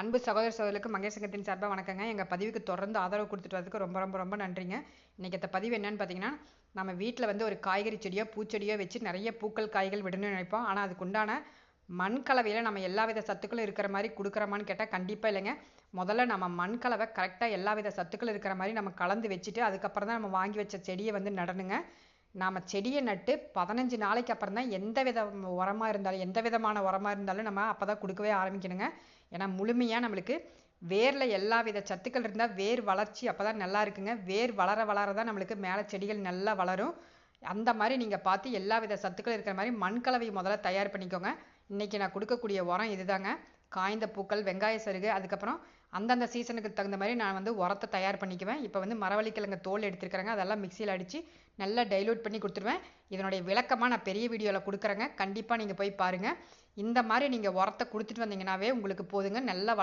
அன்பு சகோதர சகோதரர்களுக்கு மகேஷ் சங்கத்தின் சார்பாக வணக்கங்க. எங்கள் பதிவுக்கு தொடர்ந்து ஆதரவு கொடுத்துட்டு வரதுக்கு ரொம்ப ரொம்ப ரொம்ப நன்றிங்க. இன்றைக்கி இந்த பதிவு என்னன்னு பார்த்தீங்கன்னா நம்ம வீட்டில் வந்து ஒரு காய்கறி செடியோ பூச்செடியோ வச்சு நிறைய பூக்கள் காய்கள் விடணும்னு நினைப்போம். ஆனால் அதுக்குண்டான மண் கலவையில் நம்ம எல்லா வித சத்துக்களும் இருக்கிற மாதிரி கொடுக்குறோமான்னு கேட்டால் கண்டிப்பாக இல்லைங்க. முதல்ல நம்ம மண் கலவை கரெக்டாக எல்லா வித சத்துக்களும் இருக்கிற மாதிரி நம்ம கலந்து வச்சுட்டு அதுக்கப்புறம் தான் நம்ம வாங்கி வச்ச செடியை வந்து நடணுங்க. நாம் செடியை நட்டு பதினஞ்சு நாளைக்கு அப்புறம் தான் எந்த வித உரமாக இருந்தாலும் எந்த விதமான உரமாக இருந்தாலும் நம்ம அப்போ தான் கொடுக்கவே ஆரம்பிக்கணுங்க. ஏன்னா முழுமையாக நம்மளுக்கு வேரில் எல்லா வித சத்துக்கள் இருந்தால் வேர் வளர்ச்சி அப்போ தான் நல்லா இருக்குங்க. வேர் வளர வளர தான் நம்மளுக்கு மேலே செடிகள் நல்லா வளரும். அந்த மாதிரி நீங்கள் பார்த்து எல்லா வித சத்துக்களும் இருக்கிற மாதிரி மண் கலவை முதல்ல தயார் பண்ணிக்கோங்க. இன்றைக்கி நான் கொடுக்கக்கூடிய உரம் இதுதாங்க. காய்ந்த பூக்கள் வெங்காய சருகு அதுக்கப்புறம் அந்தந்த சீசனுக்கு தகுந்த மாதிரி நான் வந்து உரத்தை தயார் பண்ணிக்குவேன். இப்போ வந்து மரவள்ளிக்கிழங்கு தோல் எடுத்துருக்கிறேங்க. அதெல்லாம் மிக்சியில் அடித்து நல்லா டைலூட் பண்ணி கொடுத்துருவேன். இதனுடைய விளக்கமாக நான் பெரிய வீடியோவில் கொடுக்குறேங்க. கண்டிப்பாக நீங்கள் போய் பாருங்கள் இந்த மாதிரி நீங்கள் உரத்தை கொடுத்துட்டு வந்தீங்கன்னாவே உங்களுக்கு போதுங்க. நல்லா